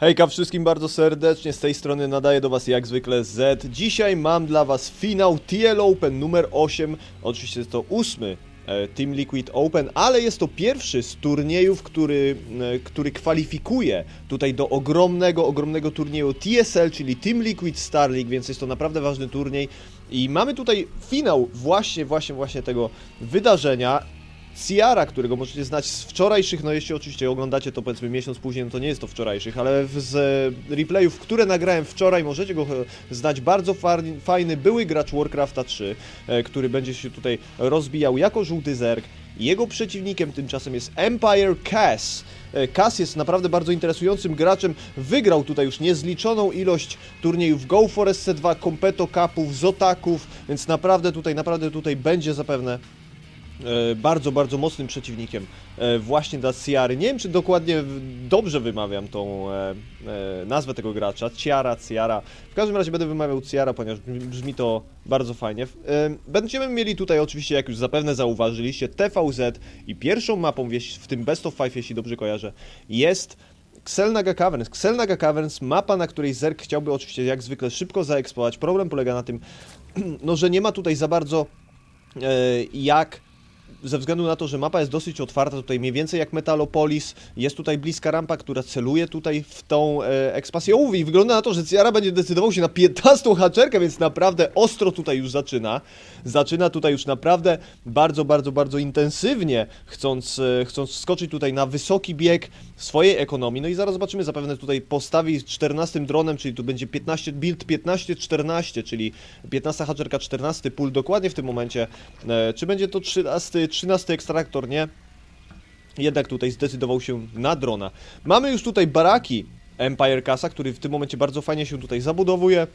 Hejka wszystkim bardzo serdecznie, z tej strony nadaje do Was jak zwykle Z. Dzisiaj mam dla Was finał TL Open numer 8, oczywiście jest to ósmy e, Team Liquid Open, ale jest to pierwszy z turniejów, który, e, który kwalifikuje tutaj do ogromnego, ogromnego turnieju TSL, czyli Team Liquid Star League, więc jest to naprawdę ważny turniej. I mamy tutaj finał właśnie, właśnie, właśnie tego wydarzenia. Ciara, którego możecie znać z wczorajszych, no jeśli oczywiście oglądacie to powiedzmy miesiąc później, no to nie jest to wczorajszych, ale z e, replayów, które nagrałem wczoraj, możecie go e, znać. Bardzo fa- fajny były gracz Warcrafta 3, e, który będzie się tutaj rozbijał jako żółty zerg. Jego przeciwnikiem tymczasem jest Empire Cass. Cass jest naprawdę bardzo interesującym graczem. Wygrał tutaj już niezliczoną ilość turniejów Go for SC2, Competo Cupów, Zotaków, więc naprawdę tutaj, naprawdę tutaj będzie zapewne bardzo, bardzo mocnym przeciwnikiem e, właśnie dla Ciary. Nie wiem, czy dokładnie dobrze wymawiam tą e, e, nazwę tego gracza. Ciara, Ciara. W każdym razie będę wymawiał Ciara, ponieważ brzmi- to bardzo fajnie. E, Będziemy mieli tutaj oczywiście, jak już zapewne zauważyliście, TVZ i pierwszą mapą w tym Best of Five, jeśli dobrze kojarzę, jest Xelnaga Caverns. Xelnaga Caverns, mapa, na której Zerk chciałby oczywiście jak zwykle szybko zaeksploatować. Problem polega na tym, no, że nie ma tutaj za bardzo e, jak ze względu na to, że mapa jest dosyć otwarta, tutaj mniej więcej jak Metalopolis, jest tutaj bliska rampa, która celuje tutaj w tą e, ekspansję ołów i wygląda na to, że Ciara będzie decydował się na 15 haczerkę, więc naprawdę ostro tutaj już zaczyna. Zaczyna tutaj już naprawdę bardzo, bardzo, bardzo intensywnie, chcąc, e, chcąc wskoczyć tutaj na wysoki bieg swojej ekonomii. No i zaraz zobaczymy, zapewne tutaj postawi 14 dronem, czyli tu będzie 15, build 15-14, czyli 15 haczerka, 14 pull dokładnie w tym momencie. E, czy będzie to 13, 13 ekstraktor, nie? Jednak tutaj zdecydował się na drona. Mamy już tutaj baraki Empire Casa, który w tym momencie bardzo fajnie się tutaj zabudowuje.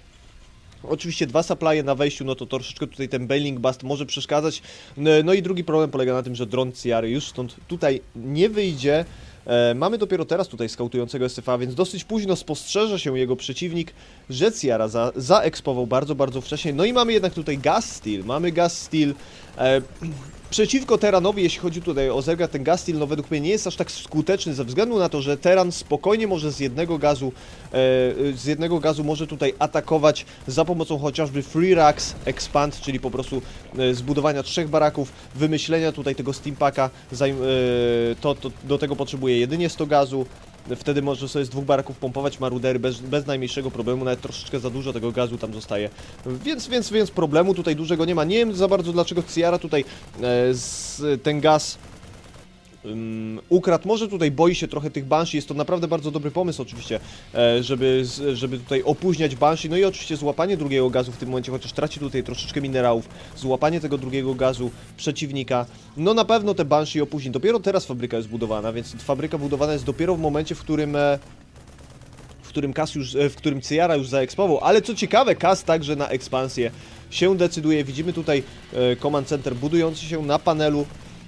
Oczywiście dwa supply'e na wejściu, no to troszeczkę tutaj ten bailing bust może przeszkadzać. No i drugi problem polega na tym, że dron Ciary już stąd tutaj nie wyjdzie. E, mamy dopiero teraz tutaj skautującego SFA, więc dosyć późno spostrzeże się jego przeciwnik, że Ciara za, zaekspował bardzo, bardzo wcześnie. No i mamy jednak tutaj Gas Steel, mamy Gas Steel. E, Przeciwko Teranowi, jeśli chodzi tutaj o Zerga, ten gas steel, no według mnie nie jest aż tak skuteczny ze względu na to, że Teran spokojnie może z jednego gazu, e, z jednego gazu może tutaj atakować za pomocą chociażby Free Racks Expand, czyli po prostu e, zbudowania trzech baraków, wymyślenia tutaj tego steampaka, zajm- e, to, to do tego potrzebuje jedynie 100 gazu. Wtedy może sobie z dwóch baraków pompować marudery bez, bez najmniejszego problemu, nawet troszeczkę za dużo tego gazu tam zostaje. Więc, więc, więc problemu tutaj dużego nie ma. Nie wiem za bardzo dlaczego Ciara tutaj e, z, ten gaz ym, ukradł. Może tutaj boi się trochę tych Banshee. Jest to naprawdę bardzo dobry pomysł oczywiście, e, żeby, żeby tutaj opóźniać Banshee. No i oczywiście złapanie drugiego gazu w tym momencie, chociaż traci tutaj troszeczkę minerałów. Złapanie tego drugiego gazu przeciwnika. No na pewno te Banshee opóźni. Dopiero teraz fabryka jest budowana, więc fabryka budowana jest dopiero w momencie, w którym... E, w którym Kas już, e, w którym Ciara już zaekspował, ale co ciekawe, Kas także na ekspansję się decyduje. Widzimy tutaj Command Center budujący się na panelu.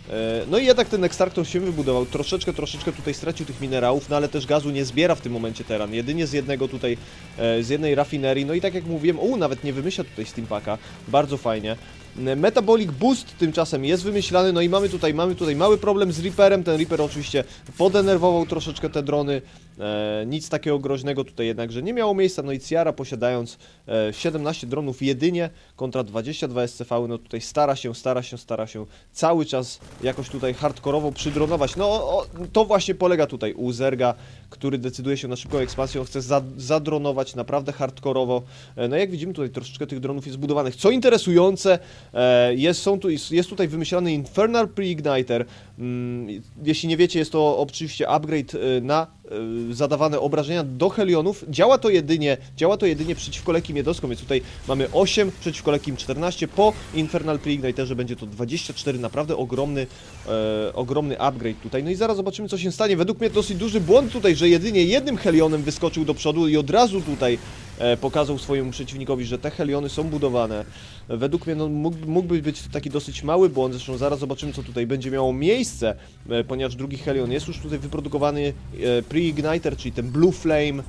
E, no i jednak ten ekstraktor się wybudował. Troszeczkę, troszeczkę tutaj stracił tych minerałów, no ale też gazu nie zbiera w tym momencie Teran. Jedynie z jednego tutaj, e, z jednej rafinerii. No i tak jak mówiłem, u nawet nie wymyśla tutaj Steampaka. Bardzo fajnie. Metabolic Boost tymczasem jest wymyślany, no i mamy tutaj, mamy tutaj mały problem z Reaperem. Ten Reaper oczywiście podenerwował troszeczkę te drony. E, nic takiego groźnego tutaj jednakże nie miało miejsca. No i Ciara posiadając e, 17 dronów jedynie kontra 22 SCV, no tutaj stara się, stara się, stara się cały czas jakoś tutaj hardkorowo przydronować. No o, to właśnie polega tutaj u Zerga, który decyduje się na szybką ekspansję, on chce za, zadronować naprawdę hardkorowo. E, no jak widzimy tutaj troszeczkę tych dronów jest zbudowanych. Co interesujące, jest, są tu, jest tutaj wymyślany Infernal Pre-Igniter. Mm, jeśli nie wiecie, jest to oczywiście upgrade e, na e, zadawane obrażenia do Helionów. Działa to jedynie, działa to jedynie przeciwko lekkim jednostkom, więc tutaj mamy 8, przeciwko lekkim 14, po Infernal Pre-Igniterze będzie to 24, naprawdę ogromny, e, ogromny upgrade tutaj. No i zaraz zobaczymy co się stanie. Według mnie dosyć duży błąd tutaj, że jedynie jednym Helionem wyskoczył do przodu i od razu tutaj e, pokazał swojemu przeciwnikowi, że te Heliony są budowane. Według mnie no, mógł, mógłby być to taki dosyć mały błąd, zresztą zaraz zobaczymy co tutaj będzie miało miejsce, e, ponieważ drugi Helion jest już tutaj wyprodukowany e, pre-igniter, czyli ten Blue Flame,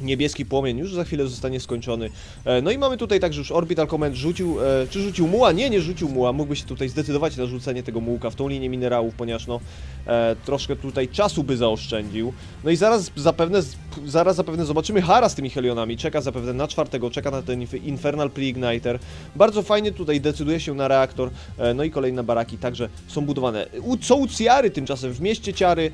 niebieski płomień już za chwilę zostanie skończony. E, No i mamy tutaj także już Orbital Command rzucił, e, czy rzucił muła? Nie, nie rzucił muła, mógłby się tutaj zdecydować na rzucenie tego mułka w tą linię minerałów, ponieważ no e, troszkę tutaj czasu by zaoszczędził. No i zaraz zapewne zaraz zapewne zobaczymy Hara z tymi Helionami, czeka zapewne na czwartego, czeka na ten Inf- Infernal Pre-Igniter. Bardzo fajnie tutaj decyduje się na reaktor, no i kolejne baraki także są budowane. Są u Ciary tymczasem, w mieście Ciary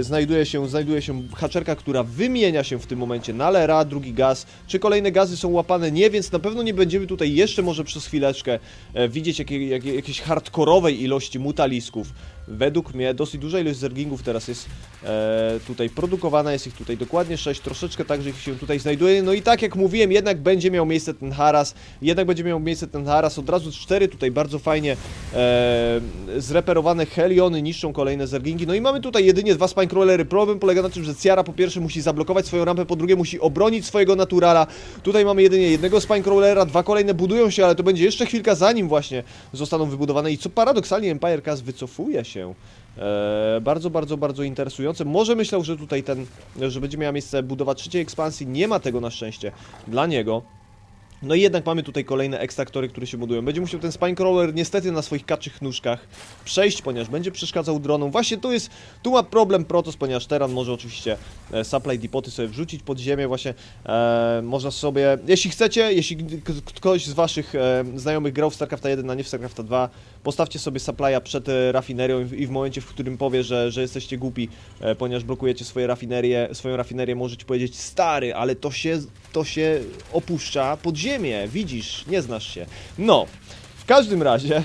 znajduje się, znajduje się haczerka, która wymienia się w tym momencie na Lera, drugi gaz. Czy kolejne gazy są łapane? Nie, więc na pewno nie będziemy tutaj jeszcze może przez chwileczkę e, widzieć jakie, jakie, jakiejś hardkorowej ilości mutalisków. Według mnie dosyć duża ilość zergingów teraz jest e, tutaj produkowana, jest ich tutaj dokładnie 6, troszeczkę także ich się tutaj znajduje. No i tak jak mówiłem, jednak będzie miał miejsce ten haras, jednak będzie miał miejsce ten haras. Od razu 4 tutaj bardzo fajnie e, zreperowane heliony niszczą kolejne zergingi. No i mamy tutaj jedynie dwa spinecrawlery. Problem polega na tym, że Ciara po pierwsze musi zablokować swoją rampę, po drugie musi obronić swojego naturala. Tutaj mamy jedynie jednego spinecrawlera, dwa kolejne budują się, ale to będzie jeszcze chwilka zanim właśnie zostaną wybudowane. I co paradoksalnie Empire Cast wycofuje się. E, bardzo, bardzo, bardzo interesujące. Może myślał, że tutaj ten, że będzie miała miejsce budowa trzeciej ekspansji. Nie ma tego na szczęście dla niego. No i jednak mamy tutaj kolejne ekstraktory, które się budują. Będzie musiał ten Spinecrawler niestety na swoich kaczych nóżkach przejść, ponieważ będzie przeszkadzał dronom. Właśnie tu jest, tu ma problem Protoss, ponieważ Teran może oczywiście e, supply depoty sobie wrzucić pod ziemię właśnie. E, można sobie, jeśli chcecie, jeśli ktoś z waszych e, znajomych grał w StarCrafta 1, a nie w StarCrafta 2, postawcie sobie supply'a przed e, rafinerią i, w momencie, w którym powie, że, że jesteście głupi, e, ponieważ blokujecie swoje rafinerie, swoją rafinerię, możecie powiedzieć, stary, ale to się, to się opuszcza pod ziemię, widzisz, nie znasz się. No, w każdym razie...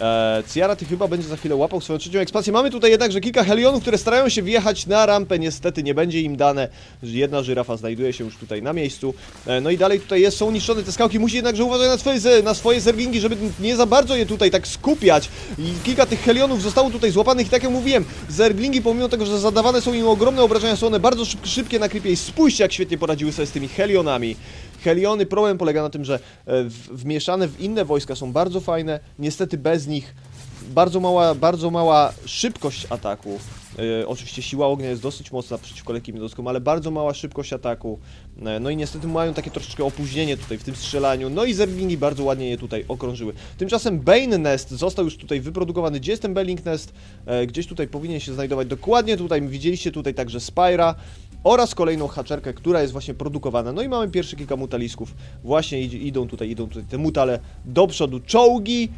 E, Ciara ty chyba będzie za chwilę łapał swoją trzecią ekspansję. Mamy tutaj jednakże kilka helionów, które starają się wjechać na rampę. Niestety nie będzie im dane. Jedna żyrafa znajduje się już tutaj na miejscu. E, no i dalej tutaj jest, są niszczone te skałki. Musi jednakże uważać na swoje, na swoje zergingi, żeby nie za bardzo je tutaj tak skupiać. I kilka tych helionów zostało tutaj złapanych. I tak jak mówiłem, zerglingi pomimo tego, że zadawane są im ogromne obrażenia, są one bardzo szyb szybkie na creepie. I spójrzcie jak świetnie poradziły sobie z tymi helionami. Heliony, problem polega na tym, że e, wmieszane w inne wojska są bardzo fajne, niestety bez nich bardzo mała, bardzo mała szybkość ataku. E, oczywiście siła ognia jest dosyć mocna przeciwko lekkim jednostkom, ale bardzo mała szybkość ataku. E, no i niestety mają takie troszeczkę opóźnienie tutaj w tym strzelaniu. No i zerglingi bardzo ładnie je tutaj okrążyły. Tymczasem Bane Nest został już tutaj wyprodukowany. Gdzie jest ten Belling Nest? Gdzieś tutaj powinien się znajdować dokładnie tutaj. Widzieliście tutaj także Spyra oraz kolejną haczerkę, która jest właśnie produkowana. No i mamy pierwsze kilka mutalisków. Właśnie id- idą tutaj, idą tutaj te mutale do przodu. Czołgi,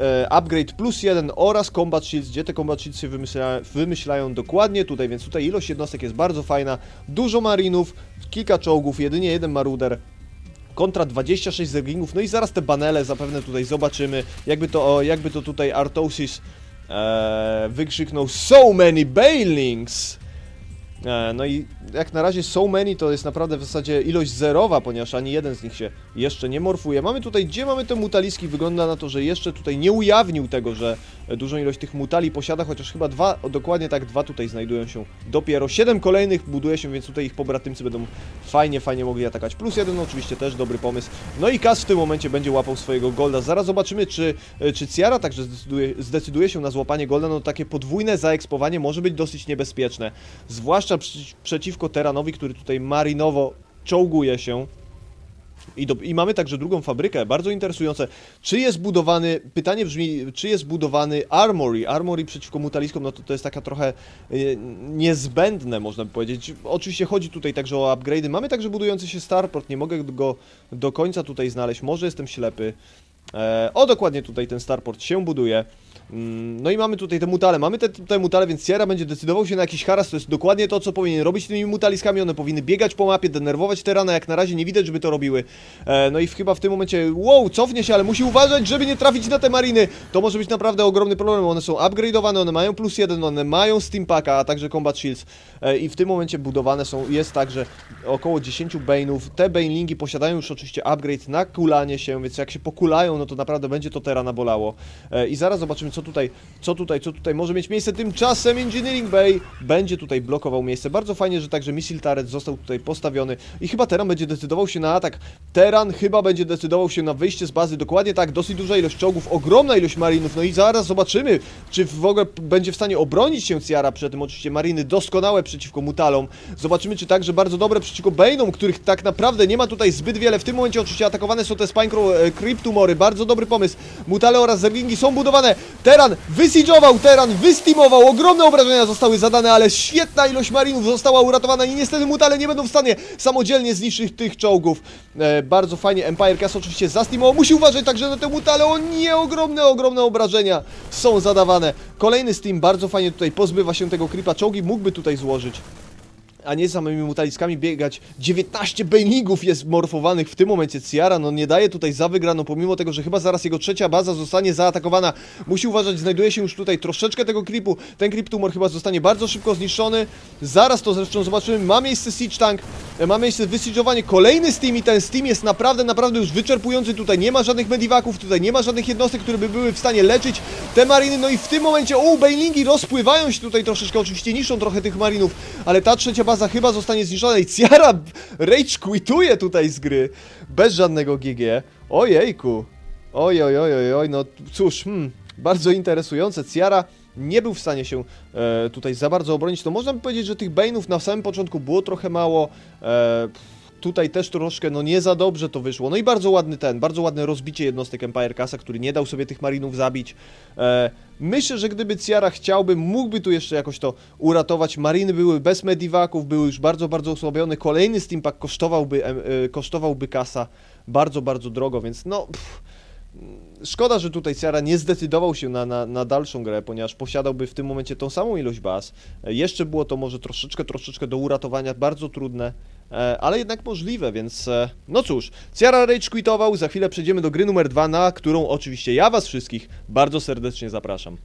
e, upgrade plus jeden oraz combat shields, gdzie te combat shields się wymyśla, wymyślają dokładnie tutaj, więc tutaj ilość jednostek jest bardzo fajna. Dużo marinów, kilka czołgów, jedynie jeden maruder. Kontra 26 zerglingów, no i zaraz te banele zapewne tutaj zobaczymy, jakby to, jakby to tutaj Artosis e, wykrzyknął So many bailings! E, No i jak na razie so many to jest naprawdę w zasadzie ilość zerowa, ponieważ ani jeden z nich się jeszcze nie morfuje. Mamy tutaj, gdzie mamy te mutaliski? Wygląda na to, że jeszcze tutaj nie ujawnił tego, że dużą ilość tych mutali posiada, chociaż chyba dwa, dokładnie tak dwa tutaj znajdują się dopiero. Siedem kolejnych buduje się, więc tutaj ich pobratymcy będą fajnie, fajnie mogli atakować. Plus jeden oczywiście też dobry pomysł. No i Kas w tym momencie będzie łapał swojego golda. Zaraz zobaczymy, czy, e, czy Ciara także zdecyduje, zdecyduje się na złapanie golda. No takie podwójne zaekspowanie może być dosyć niebezpieczne. Zwłaszcza przy, przeciwko Teranowi, który tutaj marinowo czołguje się. I, do, I mamy także drugą fabrykę, bardzo interesujące. Czy jest budowany, pytanie brzmi, czy jest budowany Armory? Armory przeciwko mutaliskom, no to to jest taka trochę e, niezbędne, można by powiedzieć. Oczywiście chodzi tutaj także o upgrade'y. Mamy także budujący się Starport, nie mogę go do końca tutaj znaleźć, może jestem ślepy. E, o, dokładnie tutaj ten Starport się buduje. Mm, No i mamy tutaj te mutale, mamy te, te mutale, więc Sierra będzie decydował się na jakiś haras, to jest dokładnie to, co powinien robić z tymi mutaliskami, one powinny biegać po mapie, denerwować terana, jak na razie nie widać, żeby to robiły. E, no i chyba w tym momencie, wow, cofnie się, ale musi uważać, żeby nie trafić na te mariny. To może być naprawdę ogromny problem, one są upgrade'owane, one mają plus jeden, one mają Steampaka, a także Combat Shields e, i w tym momencie budowane są, jest także około 10 Bane'ów. Te Banelingi posiadają już oczywiście upgrade na kulanie się, więc jak się pokulają, no to naprawdę będzie to terana bolało. E, I zaraz zobaczymy, co tutaj, co tutaj, co tutaj może mieć miejsce. Tymczasem Engineering Bay będzie tutaj blokował miejsce. Bardzo fajnie, że także Missile Turret został tutaj postawiony i chyba Teran będzie decydował się na atak. Teran chyba będzie decydował się na wyjście z bazy. Dokładnie tak, dosyć duża ilość czołgów, ogromna ilość marinów. No i zaraz zobaczymy, czy w ogóle będzie w stanie obronić się Ciara przed tym. Oczywiście mariny doskonałe przeciwko mutalom. Zobaczymy, czy także bardzo dobre przeciwko Bane'om, których tak naprawdę nie ma tutaj zbyt wiele. W tym momencie oczywiście atakowane są te Spine Cryptumory. Bardzo bardzo dobry pomysł. Mutale oraz zerglingi są budowane. Teran wysiege'ował, Teran wysteamował, ogromne obrażenia zostały zadane, ale świetna ilość marinów została uratowana i niestety Mutale nie będą w stanie samodzielnie zniszczyć tych czołgów. E, bardzo fajnie, Empire Cast oczywiście zasteamował, musi uważać także na te Mutale, o nie, ogromne, ogromne obrażenia są zadawane. Kolejny Steam bardzo fajnie tutaj pozbywa się tego creepa, czołgi mógłby tutaj złożyć a nie samymi mutaliskami biegać. 19 banelingów jest morfowanych w tym momencie. Ciara no nie daje tutaj za wygraną, pomimo tego, że chyba zaraz jego trzecia baza zostanie zaatakowana. Musi uważać, znajduje się już tutaj troszeczkę tego creepu. Ten creep tumor chyba zostanie bardzo szybko zniszczony. Zaraz to zresztą zobaczymy. Ma miejsce siege tank, e, ma miejsce wysiege'owanie. Kolejny Steam i ten Steam jest naprawdę, naprawdę już wyczerpujący. Tutaj nie ma żadnych medivaków, tutaj nie ma żadnych jednostek, które by były w stanie leczyć te mariny. No i w tym momencie, o, banelingi rozpływają się tutaj troszeczkę, oczywiście niszczą trochę tych marinów, ale ta trzecia baza chyba zostanie zniszczona i Ciara rage quituje tutaj z gry bez żadnego GG. Ojejku. Oj, oj, oj, oj, oj, no cóż, hmm, bardzo interesujące. Ciara nie był w stanie się e, tutaj za bardzo obronić. To można by powiedzieć, że tych Bane'ów na samym początku było trochę mało. E, tutaj też troszkę, no nie za dobrze to wyszło. No i bardzo ładny ten, bardzo ładne rozbicie jednostek Empire Casa, który nie dał sobie tych marinów zabić. E, myślę, że gdyby Ciara chciałby, mógłby tu jeszcze jakoś to uratować. Mariny były bez medivaków, były już bardzo, bardzo osłabione. Kolejny Steampack kosztowałby, e, kosztowałby kasa bardzo, bardzo drogo, więc no... Pff, Szkoda, że tutaj Ciara nie zdecydował się na, na, na dalszą grę, ponieważ posiadałby w tym momencie tą samą ilość baz. E, Jeszcze było to może troszeczkę, troszeczkę do uratowania, bardzo trudne, ale jednak możliwe, więc e, no cóż. Ciara Rage quitował, za chwilę przejdziemy do gry numer dwa, na którą oczywiście ja was wszystkich bardzo serdecznie zapraszam.